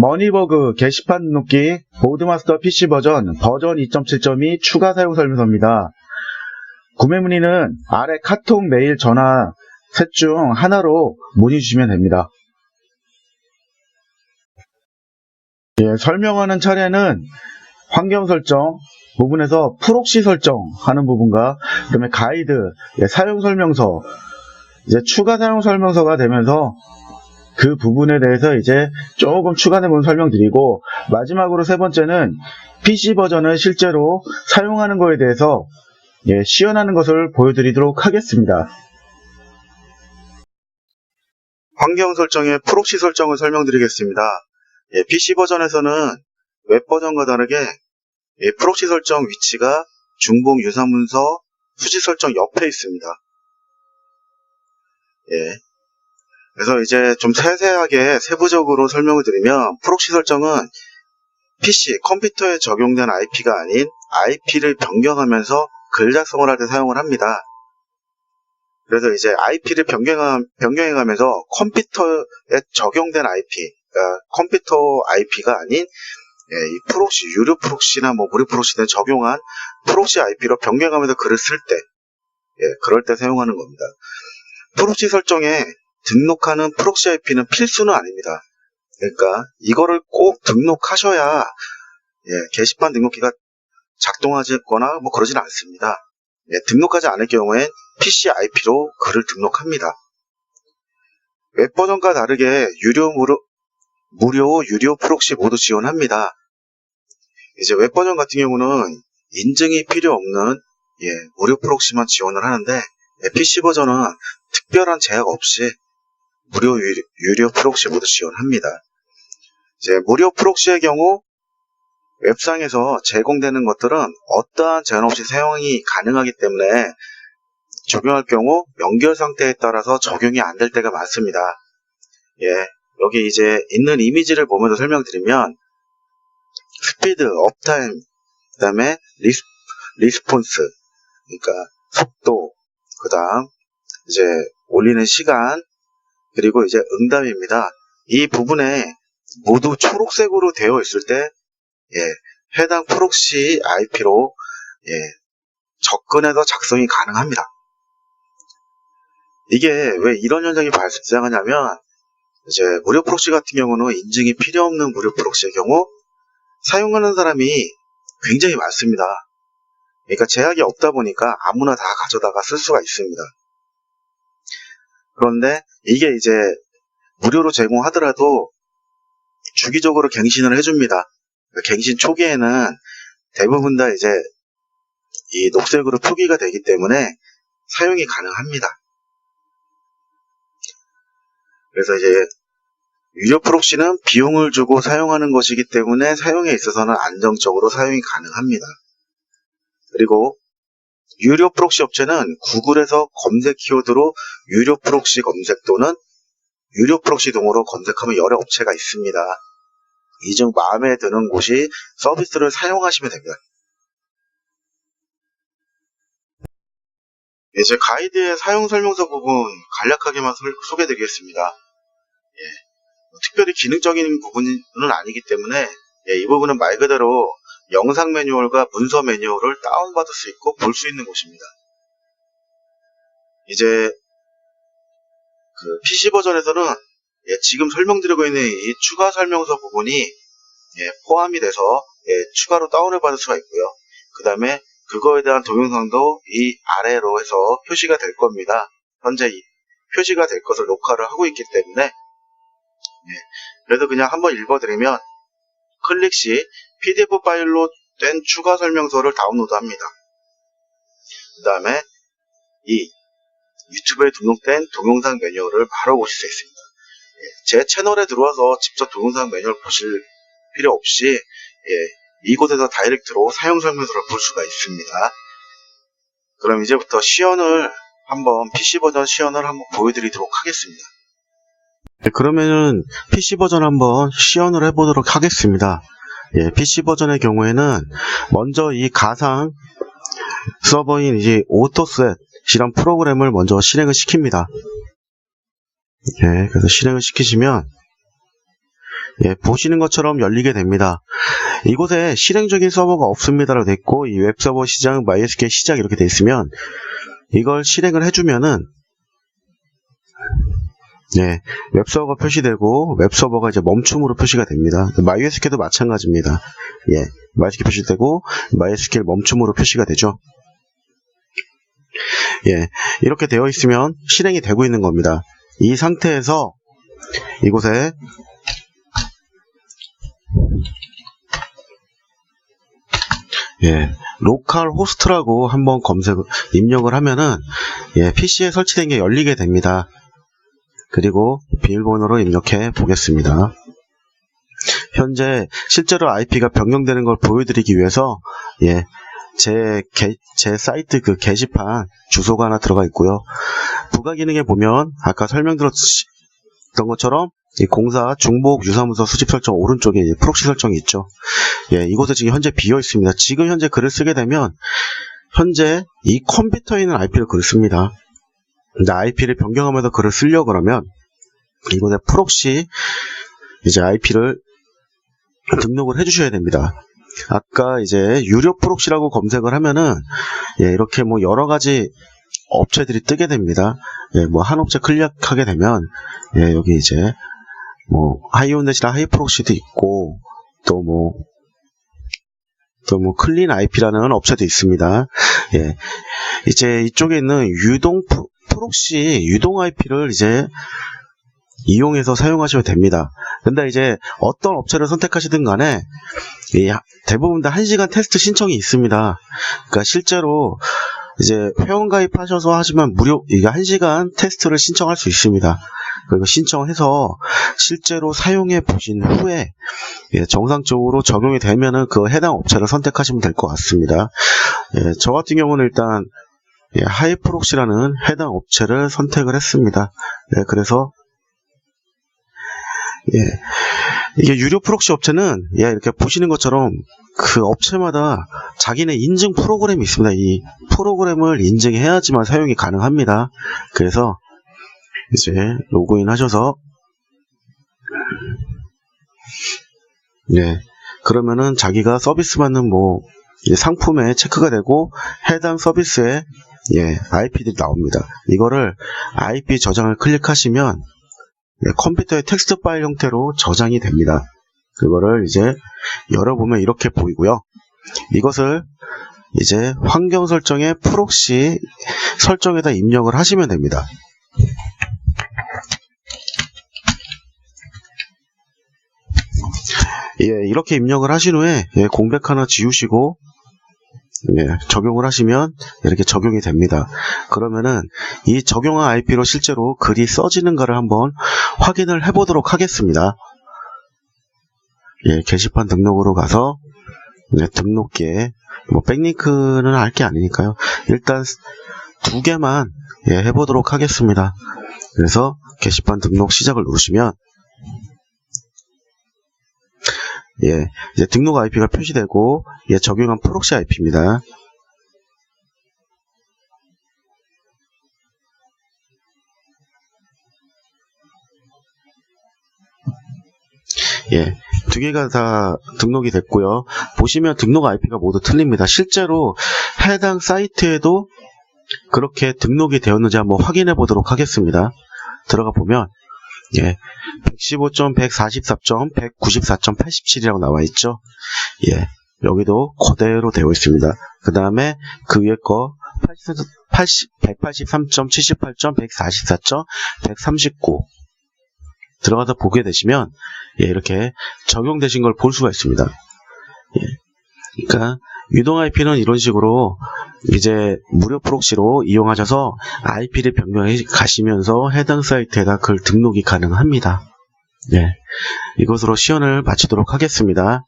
머니버그 게시판 등록기 보드마스터 PC 버전 버전 2.7.2 추가 사용 설명서입니다. 구매 문의는 아래 카톡, 메일, 전화 셋 중 하나로 문의 주시면 됩니다. 예, 설명하는 차례는 환경 설정 부분에서 프록시 설정하는 부분과 그다음에 가이드, 예, 사용 설명서, 이제 추가 사용 설명서가 되면서 그 부분에 대해서 이제 조금 추가 내용 설명드리고 마지막으로 세 번째는 PC 버전을 실제로 사용하는 거에 대해서 예, 시연하는 것을 보여드리도록 하겠습니다. 환경 설정의 프록시 설정을 설명드리겠습니다. 예, PC 버전에서는 웹 버전과 다르게 예, 프록시 설정 위치가 중복 유사 문서 수지 설정 옆에 있습니다. 예, 그래서 이제 좀 세세하게 세부적으로 설명을 드리면 프록시 설정은 PC, 컴퓨터에 적용된 IP가 아닌 IP를 변경하면서 글 작성을 할 때 사용을 합니다. 그래서 이제 IP를 변경하, 변경해가면서 컴퓨터에 적용된 IP, 그러니까 컴퓨터 IP가 아닌 예, 이 프록시, 유료 프록시나 뭐 무료 프록시에 적용한 프록시 IP로 변경하면서 글을 쓸 때, 예, 그럴 때 사용하는 겁니다. 프록시 설정에 등록하는 프록시 IP는 필수는 아닙니다. 그러니까 이거를 꼭 등록하셔야 예, 게시판 등록기가 작동하거나 뭐 그러진 않습니다. 예, 등록하지 않을 경우엔 PC IP로 글을 등록합니다. 웹 버전과 다르게 유료 무료, 무료 유료 프록시 모두 지원합니다. 이제 웹 버전 같은 경우는 인증이 필요 없는 예, 무료 프록시만 지원을 하는데 예, PC 버전은 특별한 제약 없이 무료 유료, 프록시 모두 지원합니다. 이제 무료 프록시의 경우 웹상에서 제공되는 것들은 어떠한 제한 없이 사용이 가능하기 때문에 적용할 경우 연결 상태에 따라서 적용이 안 될 때가 많습니다. 예, 여기 이제 있는 이미지를 보면서 설명드리면 스피드, 업타임, 그 다음에 리스, 리스폰스, 그러니까 속도, 그 다음 이제 올리는 시간, 그리고 이제 응답입니다. 이 부분에 모두 초록색으로 되어 있을 때, 예, 해당 프록시 IP로, 예, 접근해서 작성이 가능합니다. 이게 왜 이런 현상이 발생하냐면, 이제 무료 프록시 같은 경우는 인증이 필요 없는 무료 프록시의 경우, 사용하는 사람이 굉장히 많습니다. 그러니까 제약이 없다 보니까 아무나 다 가져다가 쓸 수가 있습니다. 그런데 이게 이제 무료로 제공하더라도 주기적으로 갱신을 해줍니다. 갱신 초기에는 대부분 다 이제 이 녹색으로 표기가 되기 때문에 사용이 가능합니다. 그래서 이제 유료 프록시는 비용을 주고 사용하는 것이기 때문에 사용에 있어서는 안정적으로 사용이 가능합니다. 그리고 유료 프록시 업체는 구글에서 검색 키워드로 유료 프록시 검색 또는 유료 프록시 등으로 검색하면 여러 업체가 있습니다. 이 중 마음에 드는 곳이 서비스를 사용하시면 됩니다. 이제 가이드의 사용 설명서 부분 간략하게만 소개해 드리겠습니다. 예, 뭐 특별히 기능적인 부분은 아니기 때문에 예, 이 부분은 말 그대로 영상 매뉴얼과 문서 매뉴얼을 다운받을 수 있고 볼 수 있는 곳입니다. 이제 그 PC 버전에서는 예, 지금 설명드리고 있는 이 추가 설명서 부분이 예, 포함이 돼서 예, 추가로 다운을 받을 수가 있고요. 그 다음에 그거에 대한 동영상도 이 아래로 해서 표시가 될 겁니다. 현재 이 표시가 될 것을 녹화를 하고 있기 때문에 예, 그래도 그냥 한번 읽어드리면 클릭 시 PDF 파일로 된 추가 설명서를 다운로드합니다. 그 다음에 이 유튜브에 등록된 동영상 매뉴얼을 바로 보실 수 있습니다. 예, 제 채널에 들어와서 직접 동영상 매뉴얼 보실 필요 없이 예, 이곳에서 다이렉트로 사용 설명서를 볼 수가 있습니다. 그럼 이제부터 시연을 한번 PC 버전 시연을 한번 보여드리도록 하겠습니다. 네, 그러면은 PC 버전 한번 시연을 해보도록 하겠습니다. 예, PC 버전의 경우에는 먼저 이 가상 서버인 이제 오토셋이란 프로그램을 먼저 실행을 시킵니다. 예, 그래서 실행을 시키시면 예, 보시는 것처럼 열리게 됩니다. 이곳에 실행적인 서버가 없습니다라고 있고 이 웹서버 시장 MySQL 시작 이렇게 되어 있으면 이걸 실행을 해주면은 네, 웹서버가 표시되고 웹서버가 이제 멈춤으로 표시가 됩니다. MySQL도 마찬가지입니다. 예, MySQL 표시되고 MySQL 멈춤으로 표시가 되죠. 예, 이렇게 되어 있으면 실행이 되고 있는 겁니다. 이 상태에서 이곳에 예, 로컬 호스트라고 한번 검색 입력을 하면은 예, PC에 설치된 게 열리게 됩니다. 그리고 비밀번호로 입력해 보겠습니다. 현재 실제로 IP가 변경되는 걸 보여드리기 위해서 예, 제, 게, 제 사이트 그 게시판 주소가 하나 들어가 있고요. 부가 기능에 보면 아까 설명드렸던 것처럼 이 공사 중복 유사문서 수집 설정 오른쪽에 프록시 설정이 있죠. 예, 이곳에 지금 현재 비어 있습니다. 지금 현재 글을 쓰게 되면 현재 이 컴퓨터에 있는 IP를 글을 씁니다. 근데 IP를 변경하면서 글을 쓰려 그러면 이곳에 프록시 이제 IP를 등록을 해주셔야 됩니다. 아까 이제 유료 프록시라고 검색을 하면은 예, 이렇게 뭐 여러 가지 업체들이 뜨게 됩니다. 예, 뭐 한 업체 클릭하게 되면 예, 여기 이제 뭐 하이온넷이나 하이프록시도 있고 또 뭐 또뭐 클린 IP라는 업체도 있습니다. 예, 이제 이쪽에 있는 유동 프록시 유동 IP를 이제 이용해서 사용하시면 됩니다. 근데 이제 어떤 업체를 선택하시든 간에 대부분 다 1시간 테스트 신청이 있습니다. 그러니까 실제로 이제 회원 가입하셔서 하시면 무료 이게 1시간 테스트를 신청할 수 있습니다. 그리고 신청해서 실제로 사용해 보신 후에 예, 정상적으로 적용이 되면은 그 해당 업체를 선택하시면 될 것 같습니다. 예, 저 같은 경우는 일단 예, 하이프록시라는 해당 업체를 선택을 했습니다. 예, 그래서 예, 이게 유료 프록시 업체는 예, 이렇게 보시는 것처럼 그 업체마다 자기네 인증 프로그램이 있습니다. 이 프로그램을 인증해야지만 사용이 가능합니다. 그래서 이제 로그인 하셔서 네 그러면은 자기가 서비스 받는 뭐 상품에 체크가 되고 해당 서비스에 예 IP들이 나옵니다. 이거를 IP 저장을 클릭하시면 예, 컴퓨터의 텍스트 파일 형태로 저장이 됩니다. 그거를 이제 열어보면 이렇게 보이고요. 이것을 이제 환경 설정에 프록시 설정에다 입력을 하시면 됩니다. 예, 이렇게 입력을 하신 후에 예, 공백 하나 지우시고 예, 적용을 하시면 이렇게 적용이 됩니다. 그러면은 이 적용한 IP로 실제로 글이 써지는가를 한번 확인을 해보도록 하겠습니다. 예, 게시판 등록으로 가서 네, 등록기에 뭐 백링크는 할게 아니니까요. 일단 두 개만 예, 해보도록 하겠습니다. 그래서 게시판 등록 시작을 누르시면 예, 이제 등록 IP가 표시되고 예, 적용한 프록시 IP입니다. 예, 두 개가 다 등록이 됐고요. 보시면 등록 IP가 모두 틀립니다. 실제로 해당 사이트에도 그렇게 등록이 되었는지 한번 확인해 보도록 하겠습니다. 들어가 보면 예, 115.144.194.87이라고 나와 있죠. 예, 여기도 그대로 되어 있습니다. 그 다음에 그 위에 거 183.78.144.139 들어가서 보게 되시면 예, 이렇게 적용되신 걸 볼 수가 있습니다. 예, 그러니까 유동 IP는 이런 식으로 이제 무료 프록시로 이용하셔서 IP를 변경해 가시면서 해당 사이트에다 글 등록이 가능합니다. 예, 이것으로 시연을 마치도록 하겠습니다.